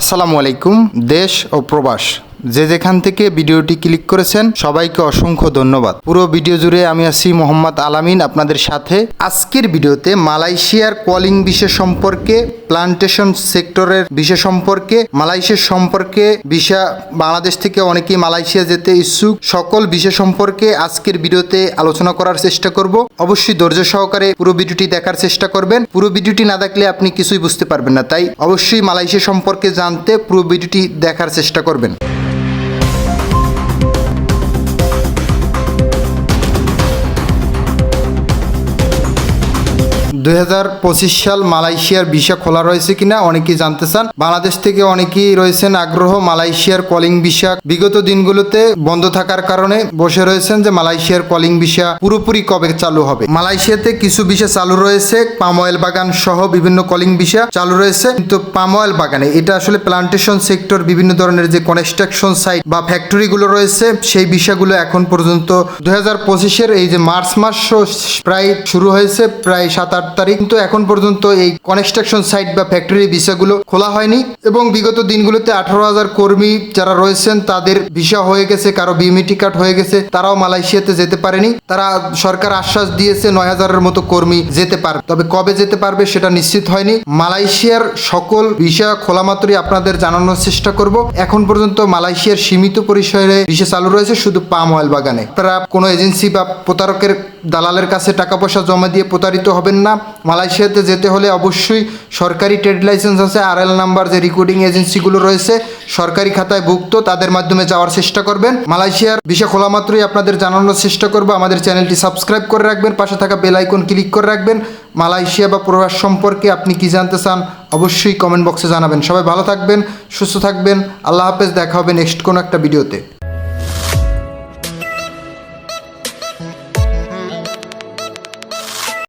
আসসালামু আলাইকুম দেশ ও প্রবাস। যে যেখান থেকে ভিডিওটি ক্লিক করেছেন, সবাইকে অসংখ্য ধন্যবাদ। পুরো ভিডিও জুড়ে আমি আছি মোহাম্মদ আলামিন, আপনাদের সাথে। আজকের ভিডিওতে মালয়েশিয়ার কলিং বিষয় সম্পর্কে, প্লান্টেশন সেক্টরের বিষয় সম্পর্কে, মালয়েশিয়ার সম্পর্কে বিষয় বাংলাদেশ থেকে অনেকেই মালয়েশিয়া যেতে ইচ্ছুক, সকল বিষয় সম্পর্কে আজকের ভিডিওতে আলোচনা করার চেষ্টা করব। অবশ্যই ধৈর্য সহকারে পুরো ভিডিওটি দেখার চেষ্টা করবেন। পুরো ভিডিওটি না দেখলে আপনি কিছুই বুঝতে পারবেন না। তাই অবশ্যই মালয়েশিয়া সম্পর্কে জানতে পুরো ভিডিওটি দেখার চেষ্টা করবেন। দুই হাজার পঁচিশ সাল মালয়েশিয়ার ভিসা খোলা রয়েছে কিনা অনেকেই জানতে চান। বাংলাদেশ থেকে অনেকেই রয়েছেন আগ্রহ মালয়েশিয়ার কলিং ভিসা। বিগত দিনগুলোতে বন্ধ থাকার কারণে বসে রয়েছেন যে মালয়েশিয়ার কলিং ভিসা পুরোপুরি কবে চালু হবে। মালয়েশিয়াতে কিছু ভিসা চালু রয়েছে। পাম অয়েল বাগান সহ বিভিন্ন কলিং ভিসা চালু রয়েছে। কিন্তু পাম অয়েল বাগানে এটা আসলে প্লান্টেশন সেক্টর, বিভিন্ন ধরনের যে কনস্ট্রাকশন সাইট বা ফ্যাক্টরিগুলো রয়েছে, সেই বিষয়গুলো এখন পর্যন্ত দুই হাজার এই যে মার্চ মাস প্রায় শুরু হয়েছে, প্রায় সাত আট তারিখ। কিন্তু এখন পর্যন্ত এই কনস্ট্রাকশন সাইট বা ফ্যাক্টরি ভিসাগুলো খোলা হয়নি এবং বিগত দিনগুলোতে আঠারো হাজার কর্মী যারা রয়েছেন, তাদের ভিসা হয়ে গেছে, কারও বিএমইটি কার্ড হয়ে গেছে, তারাও মালয়েশিয়াতে যেতে পারেনি। তারা সরকার আশ্বাস দিয়েছে, নয় হাজারের মতো কর্মী যেতে পারবে তবে কবে যেতে পারবে সেটা নিশ্চিত হয়নি। মালয়েশিয়ার সকল ভিসা খোলা মাত্রই আপনাদের জানানোর চেষ্টা করব। এখন পর্যন্ত মালয়েশিয়ার সীমিত পরিসরে ভিসা চালু রয়েছে, শুধু পাম অয়েল বাগানে। আপনারা কোনো এজেন্সি বা প্রতারকের দালালের কাছে টাকা পয়সা জমা দিয়ে প্রতারিত হবেন না। মালয়েশিয়াতে যেতে হলে অবশ্যই সরকারি ট্রেড লাইসেন্স আছে আর এল নাম্বার, যে রেকর্ডিং এজেন্সিগুলো রয়েছে, সরকারি খাতায় ভুক্ত, তাদের মাধ্যমে যাওয়ার চেষ্টা করবেন। মালয়েশিয়ার বিষয় খোলা মাত্রই আপনাদের জানানোর চেষ্টা করব। আমাদের চ্যানেলটি সাবস্ক্রাইব করে রাখবেন, পাশে থাকা বেল আইকন ক্লিক করে রাখবেন। মালয়েশিয়া বা প্রবাস সম্পর্কে আপনি কি জানতে চান, অবশ্যই কমেন্ট বক্সে জানাবেন। সবাই ভালো থাকবেন, সুস্থ থাকবেন। আল্লাহ হাফেজ, দেখা হবে নেক্সট কোনো একটা ভিডিওতে।